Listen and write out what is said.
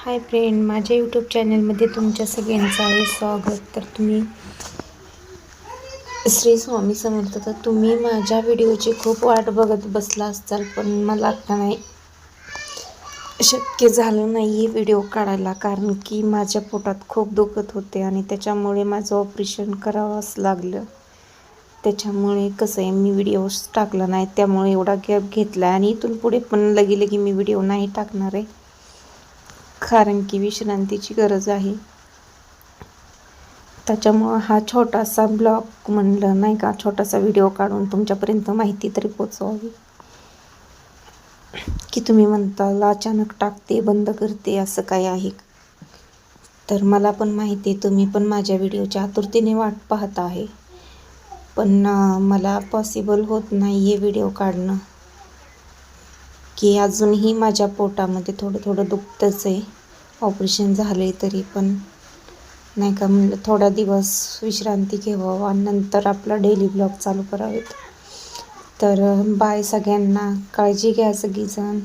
Hi friend माझ्या YouTube चॅनलमध्ये तुमच्या सगळ्यांचं आहे स्वागत. तर तुम्ही श्री स्वामी समर्थ तर तुम्ही माझ्या व्हिडिओची खूप वाट बघत बसला असाल पण मला आता नाही. शक्य झालं नाही आहे व्हिडिओ काढायला कारण की माझ्या पोटात खूप दुखत होते आणि त्याच्यामुळे माझं ऑपरेशन करावंच लागलं. त्याच्यामुळे कसं आहे मी व्हिडिओज टाकला नाही त्यामुळे एवढा गॅप घेतला आणि इथून पुढे पण लगी लगी मी व्हिडिओ नाही टाकणार आहे. कारण की विश्रांतीची गरज आहे. त्याच्यामुळं हा छोटासा ब्लॉग म्हणलं नाही का छोटासा व्हिडिओ काढून तुमच्यापर्यंत माहिती तरी पोचवावी की तुम्ही म्हणताल अचानक टाकते बंद करते असं काय आहे? तर मला पण माहिती आहे तुम्ही पण माझ्या व्हिडिओच्या आतुरतेने वाट पाहत आहे. पण मला पॉसिबल होत नाही हे व्हिडिओ काढणं. की अजूनही माझ्या पोटामध्ये थोडं थोडं दुखतंच आहे. ऑपरेशन झाले तरी पण. नाही का म्हणलं थोडा दिवस विश्रांती घ्यावं आणि नंतर आपला डेली ब्लॉग चालू करावेत. तर बाय सगळ्यांना. काळजी घ्या सगळीजण.